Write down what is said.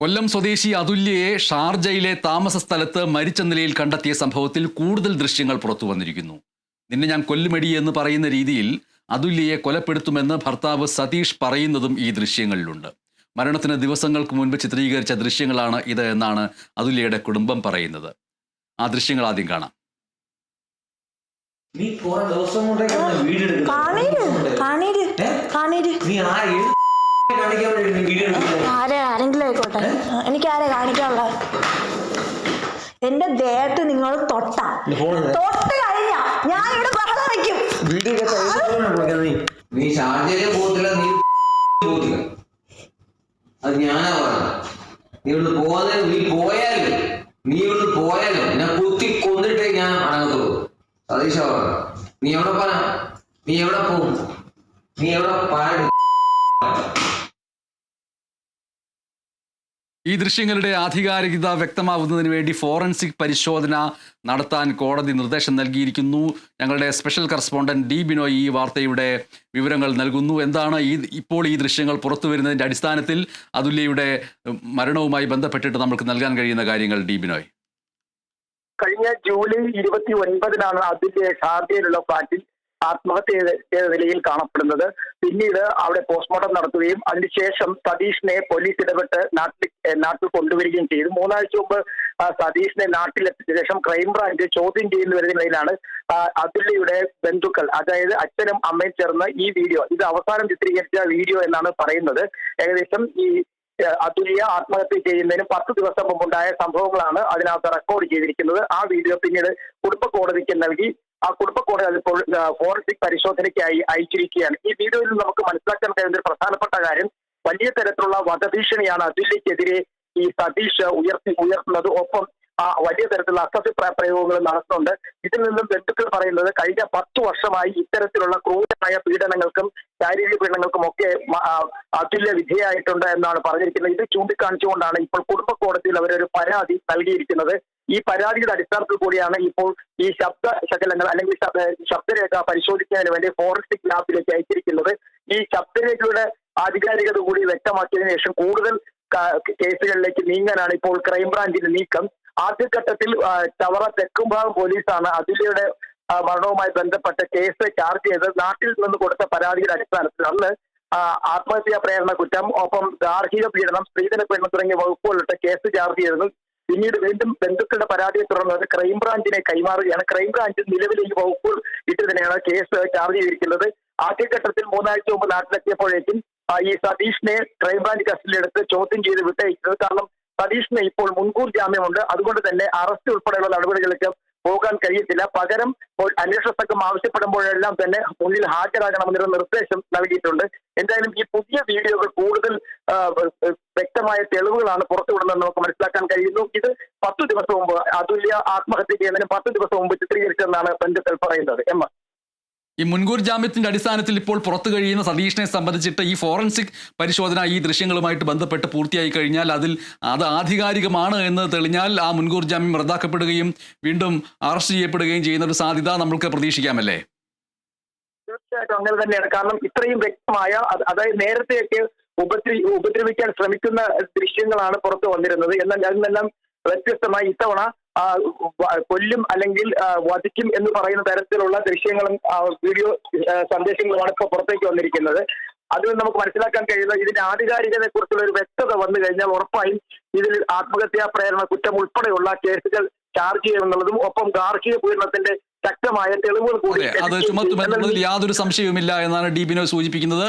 കൊല്ലം സ്വദേശി അതുല്യയെ ഷാർജയിലെ താമസ സ്ഥലത്ത് മരിച്ച നിലയിൽ കണ്ടെത്തിയ സംഭവത്തിൽ കൂടുതൽ ദൃശ്യങ്ങൾ പുറത്തു വന്നിരിക്കുന്നു. നിന്നെ ഞാൻ കൊല്ലുമടി എന്ന് പറയുന്ന രീതിയിൽ അതുല്യയെ കൊലപ്പെടുത്തുമെന്ന് ഭർത്താവ് സതീഷ് പറയുന്നതും ഈ ദൃശ്യങ്ങളിലുണ്ട്. മരണത്തിന് ദിവസങ്ങൾക്ക് മുൻപ് ചിത്രീകരിച്ച ദൃശ്യങ്ങളാണ് ഇത് എന്നാണ് അതുല്യയുടെ കുടുംബം പറയുന്നത്. ആ ദൃശ്യങ്ങൾ ആദ്യം കാണാം. നീ കുറെ ദിവസം കൊണ്ടേ വീട് കാണീര് കാണീര്? കാണീര്. നീ ആ കാണിക്കാനുള്ള എന്റെ ദേഹത്ത് നിങ്ങൾ തൊട്ട. തൊട്ട് കഴിഞ്ഞ ഞാൻ ഇവിടെ ബഹളം വയ്ക്കും നീ. നീ ഷാർജയിലും പോകത്തില്ല നീ പോകത്തില്ല. അത് ഞാനാ പറഞ്ഞത്. നീ ഇവിടുന്ന് നീ പോയാലും നീ ഇവിടുന്ന് പോയാലും ഞാൻ കുത്തി കൊന്നിട്ടേ ഞാൻ അടങ്ങത്തുള്ളൂ. സതീശ പറഞ്ഞു നീ എവിടെ പോന നീ എവിടെ പോകും? നീ എവിടെ പാടി ഈ ദൃശ്യങ്ങളുടെ ആധികാരികത വ്യക്തമാവുന്നതിന് വേണ്ടി ഫോറൻസിക് പരിശോധന നടത്താൻ കോടതി നിർദ്ദേശം നൽകിയിരിക്കുന്നു. ഞങ്ങളുടെ സ്പെഷ്യൽ കറസ്പോണ്ടന്റ് ഡി ബിനോയ് ഈ വാർത്തയുടെ വിവരങ്ങൾ നൽകുന്നു. എന്താണ് ഈ ഇപ്പോൾ ഈ ദൃശ്യങ്ങൾ പുറത്തു വരുന്നതിന്റെ അടിസ്ഥാനത്തിൽ അതുല്യയുടെ മരണവുമായി ബന്ധപ്പെട്ടിട്ട് നമുക്ക് നൽകാൻ കഴിയുന്ന കാര്യങ്ങൾ ഡി ബിനോയ്? കഴിഞ്ഞ ജൂലൈ ഇരുപത്തി ഒൻപതിനാണ് അതിന്റെ ഷാർജയിലുള്ള ഫ്ളാറ്റിൽ ആത്മഹത്യ ചെയ്ത നിലയിൽ കാണപ്പെടുന്നത്. പിന്നീട് അവിടെ പോസ്റ്റ്മോർട്ടം നടത്തുകയും അതിനുശേഷം സതീഷിനെ പോലീസ് ഇടപെട്ട് നാട്ടിൽ നാട്ടിൽ കൊണ്ടുവരികയും ചെയ്തു. മൂന്നാഴ്ച മുമ്പ് സതീഷിനെ നാട്ടിലെത്തിച്ച ശേഷം ക്രൈംബ്രാഞ്ച് ചോദ്യം ചെയ്യുന്ന വരുന്നതിലാണ് അതുല്യയുടെ ബന്ധുക്കൾ അതായത് അച്ഛനും അമ്മയും ചേർന്ന് ഈ വീഡിയോ ഇത് അവസാനം ചിത്രീകരിച്ച വീഡിയോ എന്നാണ് പറയുന്നത്. ഏകദേശം ഈ അതുല്യ ആത്മഹത്യ ചെയ്യുന്നതിന് പത്ത് ദിവസം മുമ്പുണ്ടായ സംഭവങ്ങളാണ് അതിനകത്ത് റെക്കോർഡ് ചെയ്തിരിക്കുന്നത്. ആ വീഡിയോ പിന്നീട് കുടുംബ കോടതിക്ക് നൽകി. ആ കുടുംബ കോടതി അതിപ്പോൾ ഫോറൻസിക് പരിശോധനയ്ക്കായി അയച്ചിരിക്കുകയാണ്. ഈ വീഡിയോയിൽ നമുക്ക് മനസ്സിലാക്കാൻ കഴിയുന്ന ഒരു പ്രധാനപ്പെട്ട കാര്യം വലിയ തരത്തിലുള്ള വധഭീഷണിയാണ് അതുല്യക്കെതിരെ ഈ സതീഷ് ഉയർത്തി ഉയർത്തുന്നത്. ഒപ്പം ആ വലിയ തരത്തിലുള്ള അസഭ്യ പ്ര- പ്രയോഗങ്ങൾ നടത്തുന്നുണ്ട്. ഇതിൽ നിന്നും ബന്ധുക്കൾ പറയുന്നത് കഴിഞ്ഞ പത്തു വർഷമായി ഇത്തരത്തിലുള്ള ക്രൂരമായ പീഡനങ്ങൾക്കും ശാരീരിക പീഡനങ്ങൾക്കും ഒക്കെ അതുല്യ വിധേയായിട്ടുണ്ട് എന്നാണ് പറഞ്ഞിരിക്കുന്നത്. ഇത് ചൂണ്ടിക്കാണിച്ചുകൊണ്ടാണ് ഇപ്പോൾ കുടുംബ കോടതിയിൽ അവരൊരു പരാതി നൽകിയിരിക്കുന്നത്. ഈ പരാതിയുടെ അടിസ്ഥാനത്തിൽ കൂടിയാണ് ഇപ്പോൾ ഈ ശബ്ദ ശകലങ്ങൾ അല്ലെങ്കിൽ ശബ്ദ- ശബ്ദരേഖ പരിശോധിക്കുന്നതിന് വേണ്ടി ഫോറൻസിക് ലാബിലേക്ക് അയച്ചിരിക്കുന്നത്. ഈ ശബ്ദരേഖയുടെ ആധികാരികത കൂടി വ്യക്തമാക്കിയതിനു ശേഷം കൂടുതൽ കേസുകളിലേക്ക് നീങ്ങാനാണ് ഇപ്പോൾ ക്രൈംബ്രാഞ്ചിന്റെ നീക്കം. ആദ്യഘട്ടത്തിൽ ടവറ ചവറ തെക്കുംഭാഗം പോലീസാണ് അതിലയുടെ മരണവുമായി ബന്ധപ്പെട്ട കേസ് ചാർജ് ചെയ്ത് നാട്ടിൽ നിന്ന് കൊടുത്ത പരാതിയുടെ അടിസ്ഥാനത്തിൽ അന്ന് ആത്മഹത്യാ പ്രേരണ കുറ്റം ഒപ്പം ഗാർഹിക പീഡനം സ്ത്രീധന പീഡനം തുടങ്ങിയ വകുപ്പുകളിട്ട് കേസ് ചാർജ് ചെയ്തിരുന്നു പിന്നീട് വീണ്ടും ബന്ധുക്കളുടെ പരാതിയെ തുടർന്ന് അത് ക്രൈംബ്രാഞ്ചിനെ കൈമാറുകയാണ്. ക്രൈംബ്രാഞ്ച് നിലവിലെ ഈ വകുപ്പുകൾ ഇട്ട് തന്നെയാണ് കേസ് ചാർജ് ചെയ്തിരിക്കുന്നത്. ആദ്യഘട്ടത്തിൽ മൂന്നാഴ്ച മുമ്പ് നാട്ടിലെത്തിയപ്പോഴേക്കും ഈ സതീഷിനെ ക്രൈംബ്രാഞ്ച് കസ്റ്റഡിയിലെടുത്ത് ചോദ്യം ചെയ്ത് വിട്ടയക്കുന്നത്. കാരണം സതീഷിന് ഇപ്പോൾ മുൻകൂർ ജാമ്യമുണ്ട്. അതുകൊണ്ട് തന്നെ അറസ്റ്റ് ഉൾപ്പെടെയുള്ള നടപടികളിലേക്ക് പോകാൻ കഴിയത്തില്ല. പകരം അന്വേഷണ സംഘം ആവശ്യപ്പെടുമ്പോഴെല്ലാം തന്നെ മുന്നിൽ ഹാജരാകണമെന്നൊരു നിർദ്ദേശം നൽകിയിട്ടുണ്ട്. എന്തായാലും ഈ പുതിയ വീഡിയോകൾ കൂടുതൽ വ്യക്തമായ തെളിവുകളാണ് പുറത്തുവിടുന്നത് നമുക്ക് മനസ്സിലാക്കാൻ കഴിയുന്നു. ഇത് പത്തു ദിവസം മുമ്പ് അതുല്യ ആത്മഹത്യ ചെയ്യുന്നതിന് പത്ത് ദിവസം മുമ്പ് ചിത്രീകരിച്ചെന്നാണ് ബന്ധുക്കൾ പറയുന്നത്. എം. ഈ മുൻകൂർ ജാമ്യത്തിന്റെ അടിസ്ഥാനത്തിൽ ഇപ്പോൾ പുറത്തു കഴിയുന്ന സതീഷിനെ സംബന്ധിച്ചിട്ട് ഈ ഫോറൻസിക് പരിശോധന ഈ ദൃശ്യങ്ങളുമായിട്ട് ബന്ധപ്പെട്ട് പൂർത്തിയായി കഴിഞ്ഞാൽ അതിൽ അത് ആധികാരികമാണ് എന്ന് തെളിഞ്ഞാൽ ആ മുൻകൂർ ജാമ്യം റദ്ദാക്കപ്പെടുകയും വീണ്ടും അറസ്റ്റ് ചെയ്യപ്പെടുകയും ചെയ്യുന്ന ഒരു സാധ്യത നമ്മൾക്ക് പ്രതീക്ഷിക്കാമല്ലേ? തീർച്ചയായിട്ടും അങ്ങനെ തന്നെയാണ്. കാരണം ഇത്രയും വ്യക്തമായ അത് അതായത് നേരത്തെയൊക്കെ ഉപദ്രവി ഉപദ്രവിക്കാൻ ശ്രമിക്കുന്ന ദൃശ്യങ്ങളാണ് പുറത്തു വന്നിരുന്നത്. എന്നാൽ അതിൽ നിന്നെല്ലാം വ്യത്യസ്തമായി ഇത്തവണ കൊല്ലും അല്ലെങ്കിൽ വധിക്കും എന്ന് പറയുന്ന തരത്തിലുള്ള ദൃശ്യങ്ങളും വീഡിയോ സന്ദേശങ്ങളുമാണ് ഇപ്പോൾ പുറത്തേക്ക് വന്നിരിക്കുന്നത്. അതിൽ നമുക്ക് മനസ്സിലാക്കാൻ കഴിയുന്ന ഇതിന്റെ ആധികാരികതയെ കുറിച്ചുള്ള ഒരു വ്യക്തത വന്നു കഴിഞ്ഞാൽ ഉറപ്പായും ഇതിൽ ആത്മഹത്യാ പ്രേരണ കുറ്റം ഉൾപ്പെടെയുള്ള കേസുകൾ ചാർജ് ചെയ്യുമെന്നുള്ളതും ഒപ്പം ഗാർഹിക പീഡനത്തിന്റെ ശക്തമായ തെളിവുകൾ കൂടി അതെ ചുമത്തുമെന്നതിൽ ചുമത്തുമെന്നുള്ളതിൽ യാതൊരു സംശയവുമില്ല എന്നാണ് ഡി ബിനോ സൂചിപ്പിക്കുന്നത്.